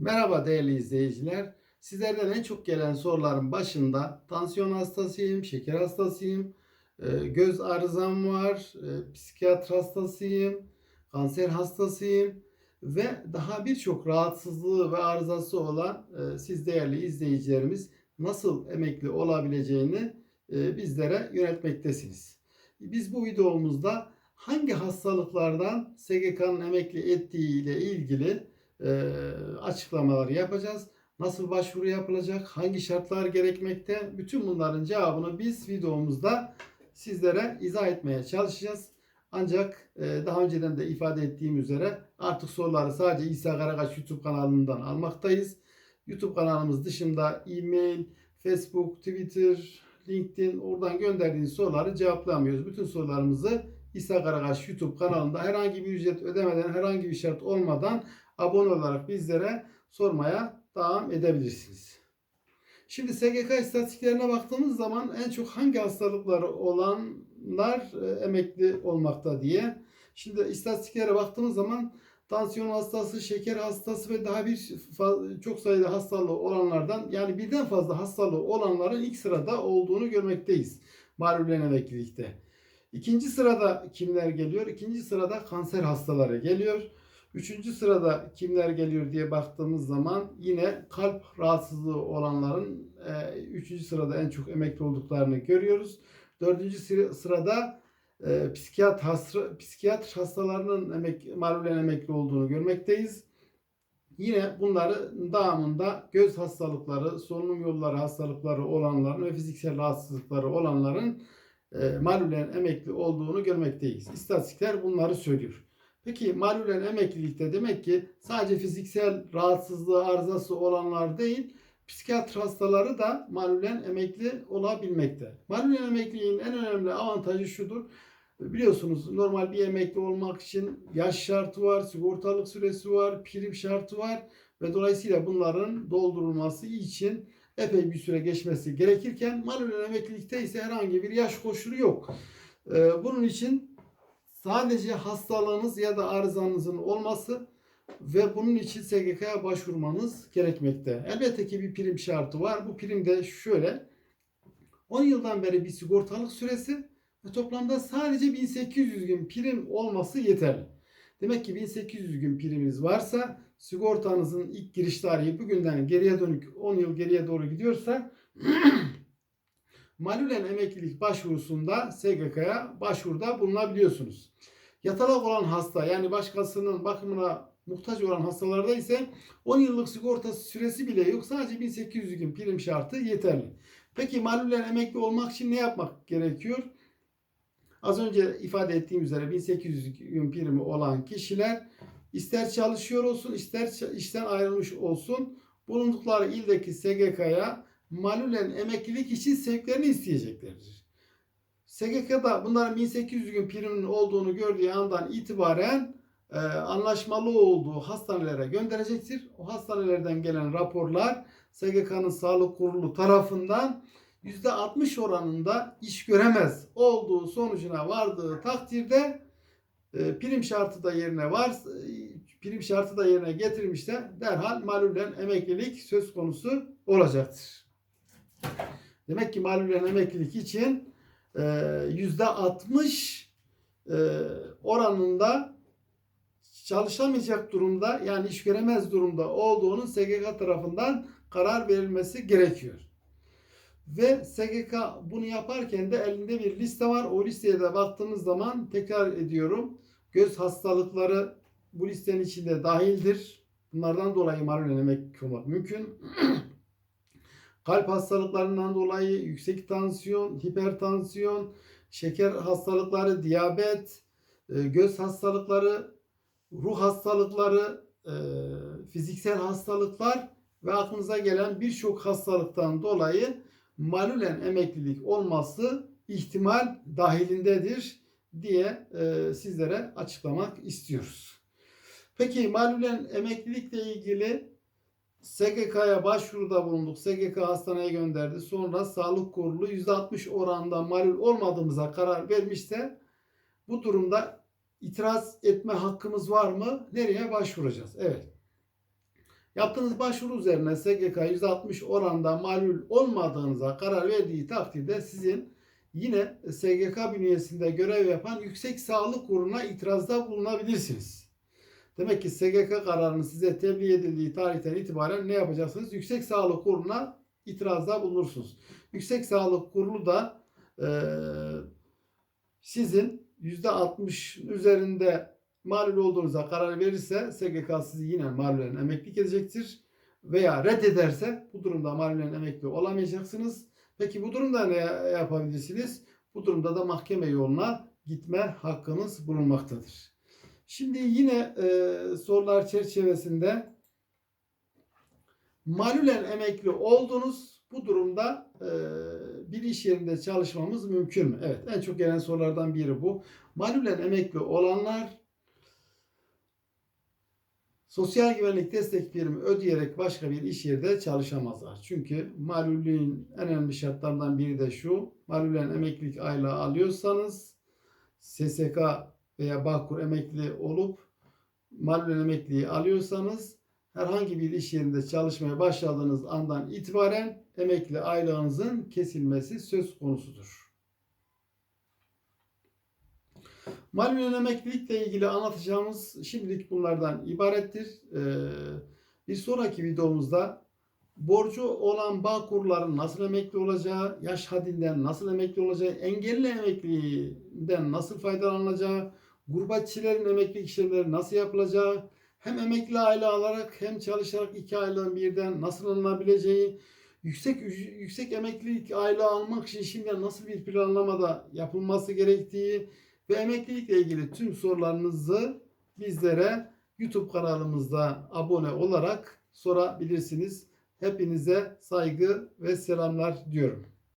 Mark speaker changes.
Speaker 1: Merhaba değerli izleyiciler. Sizlerden en çok gelen soruların başında tansiyon hastasıyım, şeker hastasıyım, e, göz arızam var, e, psikiyatr hastasıyım, kanser hastasıyım ve daha birçok rahatsızlığı ve arızası olan e, siz değerli izleyicilerimiz nasıl emekli olabileceğini bizlere yönetmektesiniz. Biz bu videomuzda hangi hastalıklardan SGK'nın emekli ettiği ile ilgili e, açıklamalar yapacağız. Nasıl başvuru yapılacak? Hangi şartlar gerekmekte? Bütün bunların cevabını biz videomuzda sizlere izah etmeye çalışacağız. Ancak e, daha önceden de ifade ettiğim üzere artık soruları sadece İsa Karakaş YouTube kanalından almaktayız. YouTube kanalımız dışında e-mail, Facebook, Twitter, LinkedIn oradan gönderdiğiniz soruları cevaplamıyoruz. Bütün sorularımızı İsa Karakaş YouTube kanalında herhangi bir ücret ödemeden, herhangi bir şart olmadan abone olarak bizlere sormaya devam edebilirsiniz. Şimdi SGK istatistiklerine baktığımız zaman en çok hangi hastalıkları olanlar e, emekli olmakta diye. Şimdi istatistiklere baktığımız zaman tansiyon hastası, şeker hastası ve daha bir çok sayıda hastalığı olanlardan yani birden fazla hastalığı olanların ilk sırada olduğunu görmekteyiz. Malulen emeklilikte. İkinci sırada kimler geliyor? İkinci sırada kanser hastaları geliyor. Üçüncü sırada kimler geliyor diye baktığımız zaman yine kalp rahatsızlığı olanların e, üçüncü sırada en çok emekli olduklarını görüyoruz. Dördüncü sıra- sırada e, psikiyat hasta, psikiyatr hastalarının emek, malulen emekli olduğunu görmekteyiz. Yine bunların devamında göz hastalıkları, solunum yolları hastalıkları olanların ve fiziksel rahatsızlıkları olanların e, malulen emekli olduğunu görmekteyiz. İstatistikler bunları söylüyor. Peki malulen emeklilikte demek ki sadece fiziksel rahatsızlığı arızası olanlar değil, psikiyatr hastaları da malulen emekli olabilmekte. Malulen emekliliğin en önemli avantajı şudur. Biliyorsunuz normal bir emekli olmak için yaş şartı var, sigortalık süresi var, prim şartı var ve dolayısıyla bunların doldurulması için epey bir süre geçmesi gerekirken malulen emeklilikte ise herhangi bir yaş koşulu yok. Ee, Bunun için sadece hastalığınız ya da arızanızın olması ve bunun için SGK'ya başvurmanız gerekmekte. Elbette ki bir prim şartı var. Bu prim de şöyle. 10 yıldan beri bir sigortalık süresi ve toplamda sadece 1800 gün prim olması yeterli. Demek ki 1800 gün priminiz varsa sigortanızın ilk giriş tarihi bugünden geriye dönük 10 yıl geriye doğru gidiyorsa malulen emeklilik başvurusunda SGK'ya başvuruda bulunabiliyorsunuz. Yatalak olan hasta yani başkasının bakımına muhtaç olan hastalarda ise 10 yıllık sigorta süresi bile yok. Sadece 1800 gün prim şartı yeterli. Peki malulen emekli olmak için ne yapmak gerekiyor? Az önce ifade ettiğim üzere 1800 gün primi olan kişiler ister çalışıyor olsun ister işten ayrılmış olsun bulundukları ildeki SGK'ya malulen emeklilik için sevklerini isteyeceklerdir. SGK'da bunların 1800 gün priminin olduğunu gördüğü andan itibaren e, anlaşmalı olduğu hastanelere gönderecektir. O hastanelerden gelen raporlar SGK'nın sağlık kurulu tarafından %60 oranında iş göremez olduğu sonucuna vardığı takdirde e, prim şartı da yerine var prim şartı da yerine getirilmişse derhal malulen emeklilik söz konusu olacaktır. Demek ki malulen emeklilik için e, yüzde 60 e, oranında çalışamayacak durumda yani iş göremez durumda olduğunun SGK tarafından karar verilmesi gerekiyor. Ve SGK bunu yaparken de elinde bir liste var. O listeye de baktığımız zaman tekrar ediyorum. Göz hastalıkları bu listenin içinde dahildir. Bunlardan dolayı malulen emekli olmak mümkün. Kalp hastalıklarından dolayı yüksek tansiyon, hipertansiyon, şeker hastalıkları, diyabet, e, göz hastalıkları, ruh hastalıkları, e, fiziksel hastalıklar ve aklınıza gelen birçok hastalıktan dolayı malulen emeklilik olması ihtimal dahilindedir diye e, sizlere açıklamak istiyoruz. Peki malulen emeklilikle ilgili SGK'ya başvuruda bulunduk. SGK hastaneye gönderdi. Sonra sağlık kurulu %60 oranda malul olmadığımıza karar vermişse bu durumda itiraz etme hakkımız var mı? Nereye başvuracağız? Evet. Yaptığınız başvuru üzerine SGK %60 oranda malul olmadığınıza karar verdiği takdirde sizin yine SGK bünyesinde görev yapan Yüksek Sağlık Kurulu'na itirazda bulunabilirsiniz. Demek ki SGK kararının size tebliğ edildiği tarihten itibaren ne yapacaksınız? Yüksek Sağlık Kurulu'na itirazda bulunursunuz. Yüksek Sağlık Kurulu da eee, sizin %60 üzerinde malul olduğunuza karar verirse SGK sizi yine malulen emeklilik edecektir. Veya reddederse bu durumda malulen emekli olamayacaksınız. Peki bu durumda ne yapabilirsiniz? Bu durumda da mahkeme yoluna gitme hakkınız bulunmaktadır. Şimdi yine e, sorular çerçevesinde malulen emekli oldunuz. Bu durumda e, bir iş yerinde çalışmamız mümkün mü? Evet en çok gelen sorulardan biri bu. Malulen emekli olanlar sosyal güvenlik destek primi ödeyerek başka bir iş yerinde çalışamazlar. Çünkü malulliğin en önemli şartlarından biri de şu. Malulen emeklilik aylığı alıyorsanız SSK veya Bağkur emekli olup malulen emekliliği alıyorsanız herhangi bir iş yerinde çalışmaya başladığınız andan itibaren emekli aylığınızın kesilmesi söz konusudur. Malulen emeklilikle ilgili anlatacağımız şimdilik bunlardan ibarettir. Ee, bir sonraki videomuzda borcu olan Bağkurların nasıl emekli olacağı, yaş haddinden nasıl emekli olacağı, engelli emekliliğinden nasıl faydalanılacağı, gurbetçilerin emeklilik işlemleri nasıl yapılacağı, hem emekli aile alarak hem çalışarak iki aylığın birden nasıl alınabileceği, yüksek yüksek emeklilik aile almak için şimdiden nasıl bir planlamada yapılması gerektiği ve emeklilikle ilgili tüm sorularınızı bizlere YouTube kanalımızda abone olarak sorabilirsiniz. Hepinize saygı ve selamlar diyorum.